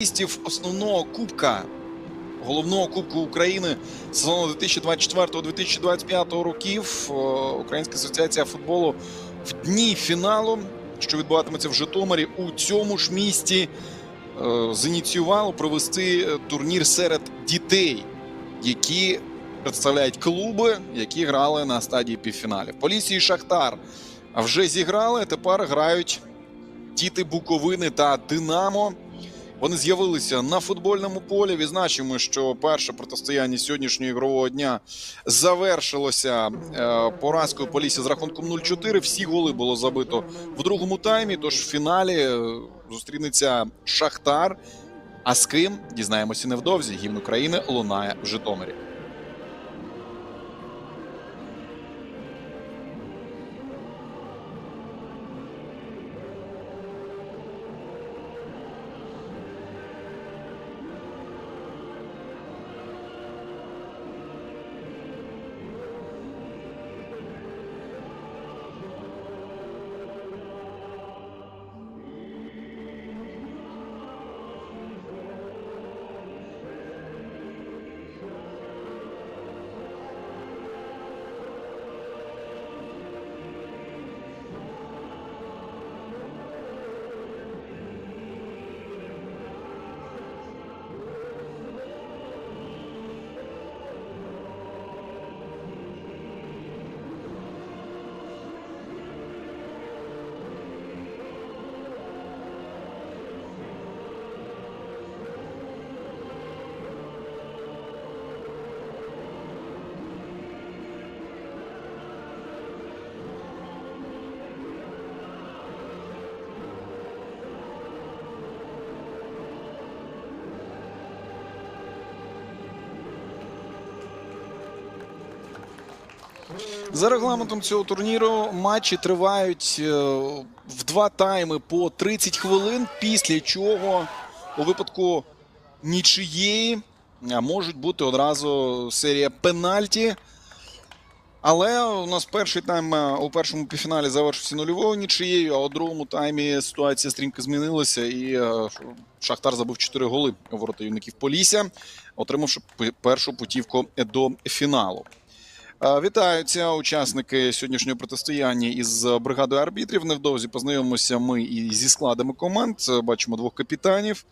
фіналістів основного кубка, головного кубку України сезону 2024-2025 років. Е, Українська асоціація футболу в дні фіналу, що відбуватиметься в Житомирі, у цьому ж місті е, зініціювало провести е, турнір серед дітей, які представляють клуби, які грали на стадії півфіналів. Полісі і Шахтар вже зіграли. Тепер грають діти Буковини та Динамо. Вони з'явилися на футбольному полі. Відзначимо, що перше протистояння сьогоднішнього ігрового дня завершилося е, поразкою Полісся з рахунком 0-4. Всі голи було забито в другому таймі. Тож в фіналі е, зустрінеться Шахтар. А з ким дізнаємося невдовзі. Гімн України лунає в Житомирі. За регламентом цього турніру матчі тривають е, в два тайми по 30 хвилин, після чого у випадку нічиєї е, можуть бути одразу серія пенальті. Але у нас перший тайм е, у першому півфіналі завершився нульовою нічиєю, а у другому таймі ситуація стрімко змінилася, і Шахтар забив 4 голи у ворота юнаків Полісся, отримавши першу путівку до фіналу. Вітаються учасники сьогоднішнього протистояння із бригадою арбітрів. Невдовзі познайомимося ми і зі складами команд. Бачимо двох капітанів.